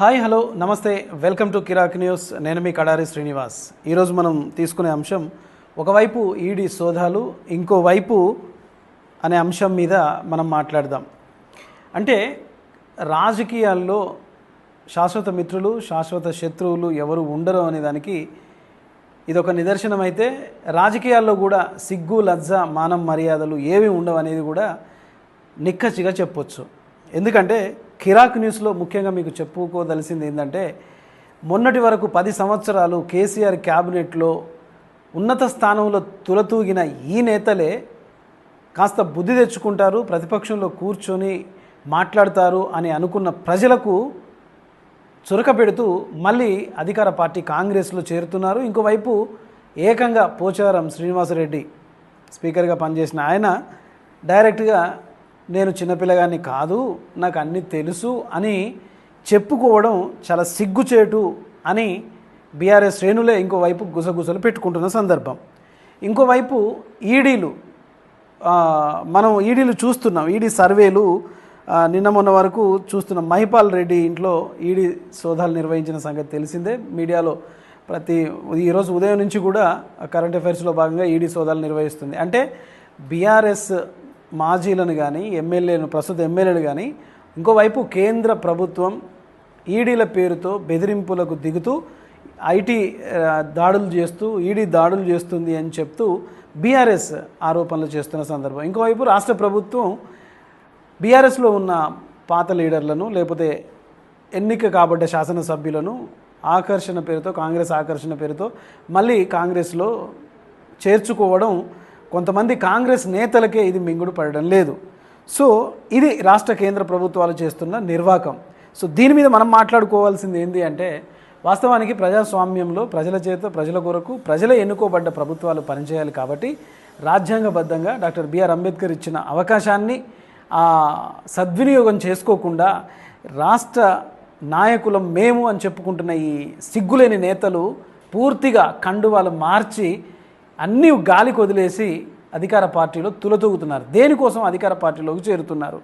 Hi hello నమస్తే. Welcome to Kirik news నేను మీ కడారి శ్రీనివాస్. ఈరోజు మనం తీసుకునే అంశం ఒకవైపు ఈడీ సోదాలు ఇంకోవైపు అనే అంశం మీద మనం మాట్లాడదాం. అంటే రాజకీయాల్లో శాశ్వత మిత్రులు శాశ్వత శత్రువులు ఎవరు ఉండరు అనే దానికి ఇదొక నిదర్శనం అయితే రాజకీయాల్లో కూడా సిగ్గు లజ్జ మానం మర్యాదలు ఏవి ఉండవు అనేది కూడా నిక్కచ్చిగా చెప్పొచ్చు. ఎందుకంటే కిరాక్ న్యూస్లో ముఖ్యంగా మీకు చెప్పుకోదలిసింది ఏంటంటే మొన్నటి వరకు పది సంవత్సరాలు కేసీఆర్ క్యాబినెట్లో ఉన్నత స్థానంలో తులతూగిన ఈ నేతలే కాస్త బుద్ధి తెచ్చుకుంటారు ప్రతిపక్షంలో కూర్చొని మాట్లాడతారు అని అనుకున్న ప్రజలకు చురక పెడుతూ మళ్ళీ అధికార పార్టీ కాంగ్రెస్లో చేరుతున్నారు. ఇంకోవైపు ఏకంగా పోచారం శ్రీనివాసరెడ్డి స్పీకర్గా పనిచేసిన ఆయన డైరెక్ట్గా నేను చిన్నపిల్లగాన్ని కాదు నాకు అన్నీ తెలుసు అని చెప్పుకోవడం చాలా సిగ్గుచేటు అని బీఆర్ఎస్ శ్రేణులే ఇంకోవైపు గుసగుసలు పెట్టుకుంటున్న సందర్భం. ఇంకోవైపు ఈడీలు మనం ఈడీలు చూస్తున్నాం. ఈడీ సర్వేలు నిన్న మొన్న వరకు చూస్తున్నాం మహిపాల్ రెడ్డి ఇంట్లో ఈడీ సోదాలు నిర్వహించిన సంగతి తెలిసిందే. మీడియాలో ప్రతి ఈరోజు ఉదయం నుంచి కూడా కరెంట్ అఫైర్స్లో భాగంగా ఈడీ సోదాలు నిర్వహిస్తుంది. అంటే బీఆర్ఎస్ మాజీలను కానీ ఎమ్మెల్యేలను ప్రస్తుత ఎమ్మెల్యేలు కానీ ఇంకోవైపు కేంద్ర ప్రభుత్వం ఈడీల పేరుతో బెదిరింపులకు దిగుతూ ఐటీ దాడులు చేస్తూ ఈడీ దాడులు చేస్తుంది అని చెప్తూ బీఆర్ఎస్ ఆరోపణలు చేస్తున్న సందర్భం. ఇంకోవైపు రాష్ట్ర ప్రభుత్వం బీఆర్ఎస్లో ఉన్న పాత లీడర్లను లేకపోతే ఎన్నిక కాబడ్డ శాసనసభ్యులను ఆకర్షణ పేరుతో కాంగ్రెస్ ఆకర్షణ పేరుతో మళ్ళీ కాంగ్రెస్లో చేర్చుకోవడం కొంతమంది కాంగ్రెస్ నేతలకే ఇది మింగుడు పడడం లేదు. సో ఇది రాష్ట్ర కేంద్ర ప్రభుత్వాలు చేస్తున్న నిర్వాకం. సో దీని మీద మనం మాట్లాడుకోవాల్సింది ఏంటి అంటే వాస్తవానికి ప్రజాస్వామ్యంలో ప్రజల చేత ప్రజల కొరకు ప్రజలే ఎన్నుకోబడ్డ ప్రభుత్వాలు పనిచేయాలి కాబట్టి రాజ్యాంగబద్ధంగా డాక్టర్ బిఆర్ అంబేద్కర్ ఇచ్చిన అవకాశాన్ని సద్వినియోగం చేసుకోకుండా రాష్ట్ర నాయకులం మేము అని చెప్పుకుంటున్న ఈ సిగ్గులేని నేతలు పూర్తిగా కండువాలు మార్చి అన్నీ గాలికి వదిలేసి అధికార పార్టీలో తులతూగుతున్నారు. దేనికోసం అధికార పార్టీలోకి చేరుతున్నారు?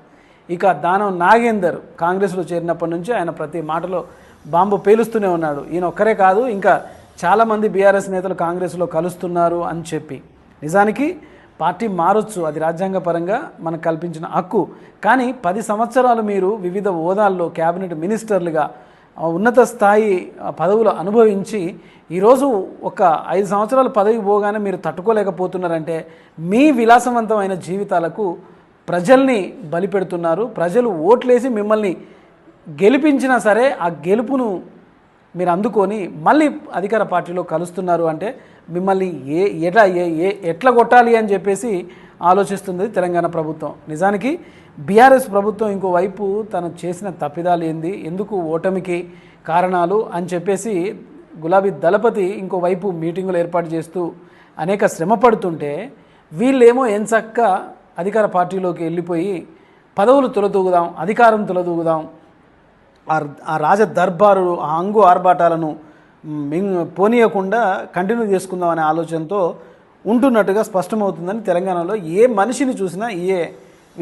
ఇక దానం నాగేందర్ కాంగ్రెస్లో చేరినప్పటి నుంచి ఆయన ప్రతి మాటలో బాంబు పేలుస్తూనే ఉన్నాడు. ఈయన ఒక్కరే కాదు ఇంకా చాలామంది బీఆర్ఎస్ నేతలు కాంగ్రెస్లో కలుస్తున్నారు అని చెప్పి. నిజానికి పార్టీ మారొచ్చు అది రాజ్యాంగపరంగా మనకు కల్పించిన హక్కు. కానీ పది సంవత్సరాలు మీరు వివిధ హోదాల్లో క్యాబినెట్ మినిస్టర్లుగా ఉన్నత స్థాయి పదవులు అనుభవించి ఈరోజు ఒక ఐదు సంవత్సరాలు పదవి పోగానే మీరు తట్టుకోలేకపోతున్నారంటే మీ విలాసవంతమైన జీవితాలకు ప్రజల్ని బలిపెడుతున్నారు. ప్రజలు ఓట్లేసి మిమ్మల్ని గెలిపించినా సరే ఆ గెలుపును మీరు అందుకొని మళ్ళీ అధికార పార్టీలో కలుస్తున్నారు అంటే మిమ్మల్ని ఏ ఎట్లా ఏ ఏ ఎట్లా కొట్టాలి అని చెప్పేసి ఆలోచిస్తుంది తెలంగాణ ప్రభుత్వం. నిజానికి బీఆర్ఎస్ ప్రభుత్వం ఇంకోవైపు తను చేసిన తప్పిదాలు ఏంది? ఎందుకు ఓటమికి కారణాలు? అని చెప్పేసి గులాబీ దళపతి ఇంకోవైపు మీటింగులు ఏర్పాటు చేస్తూ అనేక శ్రమ పడుతుంటే వీళ్ళేమో ఎంచక్క అధికార పార్టీలోకి వెళ్ళిపోయి పదవులు తొలదూగుదాం అధికారం తొలదూగుదాం ఆ ఆ రాజ దర్బారు ఆ అంగు ఆర్భాటాలను పోనీయకుండా కంటిన్యూ చేసుకుందాం అనే ఆలోచనతో ఉంటున్నట్టుగా స్పష్టమవుతుందని తెలంగాణలో ఏ మనిషిని చూసినా ఏ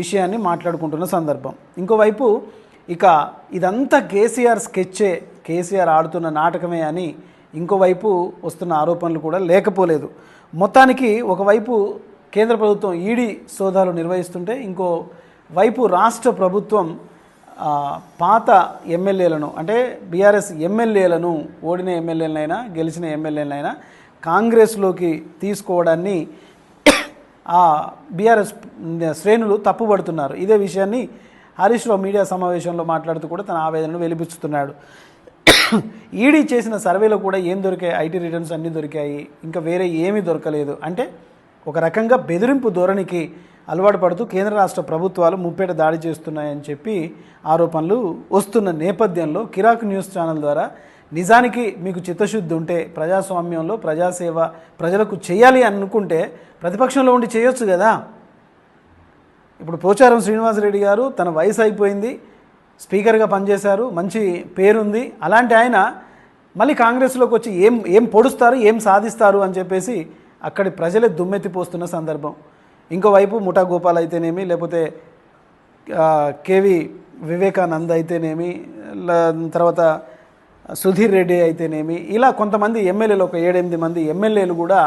విషయాన్ని మాట్లాడుకుంటున్న సందర్భం. ఇంకోవైపు ఇక ఇదంతా కేసీఆర్ స్కెచ్చే కేసీఆర్ ఆడుతున్న నాటకమే అని ఇంకోవైపు వస్తున్న ఆరోపణలు కూడా లేకపోలేదు. మొత్తానికి ఒకవైపు కేంద్ర ప్రభుత్వం ఈడీ సోదాలు నిర్వహిస్తుంటే ఇంకో వైపు రాష్ట్ర ప్రభుత్వం పాత ఎమ్మెల్యేలను అంటే బీఆర్ఎస్ ఎమ్మెల్యేలను ఓడిన ఎమ్మెల్యేలనైనా గెలిచిన ఎమ్మెల్యేలనైనా కాంగ్రెస్లోకి తీసుకోవడాన్ని ఆ బీఆర్ఎస్ శ్రేణులు తప్పుబడుతున్నారు ఇదే విషయాన్ని హరీష్ రావు మీడియా సమావేశంలో మాట్లాడుతూ కూడా తన ఆవేదనను వెలిపిస్తున్నాడు. ఈడీ చేసిన సర్వేలో కూడా ఏం దొరికాయి? ఐటీ రిటర్న్స్ అన్నీ దొరికాయి. ఇంకా వేరే ఏమీ దొరకలేదు. అంటే ఒక రకంగా బెదిరింపు ధోరణికి అలవాటు పడుతూ కేంద్ర రాష్ట్ర ప్రభుత్వాలు ముప్పేట దాడి చేస్తున్నాయని చెప్పి ఆరోపణలు వస్తున్న నేపథ్యంలో కిరాక్ న్యూస్ ఛానల్ ద్వారా నిజానికి మీకు చిత్తశుద్ధి ఉంటే ప్రజాస్వామ్యంలో ప్రజాసేవ ప్రజలకు చేయాలి అనుకుంటే ప్రతిపక్షంలో ఉండి చేయొచ్చు కదా. ఇప్పుడు పోచారం శ్రీనివాసరెడ్డి గారు తన వయసు అయిపోయింది స్పీకర్గా పనిచేశారు మంచి పేరుంది అలాంటి ఆయన మళ్ళీ కాంగ్రెస్లోకి వచ్చి ఏం ఏం పొడుస్తారు ఏం సాధిస్తారు అని చెప్పేసి అక్కడి ప్రజలే దుమ్మెత్తిపోస్తున్న సందర్భం. ఇంకోవైపు ముఠా గోపాల్ అయితేనేమి లేకపోతే కేవి వివేకానంద్ అయితేనేమి తర్వాత సుధీర్ రెడ్డి అయితేనేమి ఇలా కొంతమంది ఎమ్మెల్యేలు ఒక ఏడెనిమిది మంది ఎమ్మెల్యేలు కూడా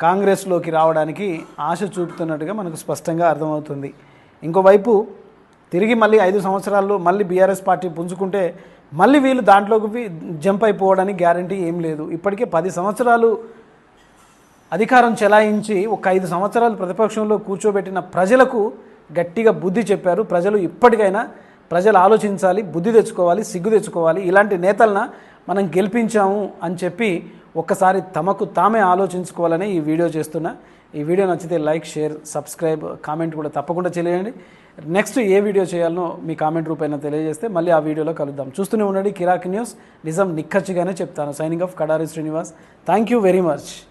కాంగ్రెస్లోకి రావడానికి ఆశ చూపుతున్నట్టుగా మనకు స్పష్టంగా అర్థమవుతుంది. ఇంకోవైపు తిరిగి మళ్ళీ ఐదు సంవత్సరాల్లో మళ్ళీ బీఆర్ఎస్ పార్టీ పుంజుకుంటే మళ్ళీ వీళ్ళు దాంట్లోకి జంప్ అయిపోవడానికి గ్యారంటీ ఏం లేదు. ఇప్పటికే పది సంవత్సరాలు అధికారం చెలాయించి ఒక ఐదు సంవత్సరాలు ప్రతిపక్షంలో కూర్చోబెట్టిన ప్రజలకు గట్టిగా బుద్ధి చెప్పారు. ప్రజలు ఇప్పటికైనా ప్రజలు ఆలోచించాలి బుద్ధి తెచ్చుకోవాలి సిగ్గు తెచ్చుకోవాలి. ఇలాంటి నేతలను మనం గెలిపించాము అని చెప్పి ఒక్కసారి తమకు తామే ఆలోచించుకోవాలని ఈ వీడియో చేస్తున్నా. ఈ వీడియో నచ్చితే లైక్ షేర్ సబ్స్క్రైబ్ కామెంట్ కూడా తప్పకుండా చేయండి. నెక్స్ట్ ఏ వీడియో చేయాలనో మీ కామెంట్ రూపైన తెలియజేస్తే మళ్ళీ ఆ వీడియోలో కలుద్దాం. చూస్తూనే ఉండండి కిరాక్ న్యూస్. నిజం నిక్కచ్చిగానే చెప్తాను. Signing off Kadari Srinivas. Thank you very much.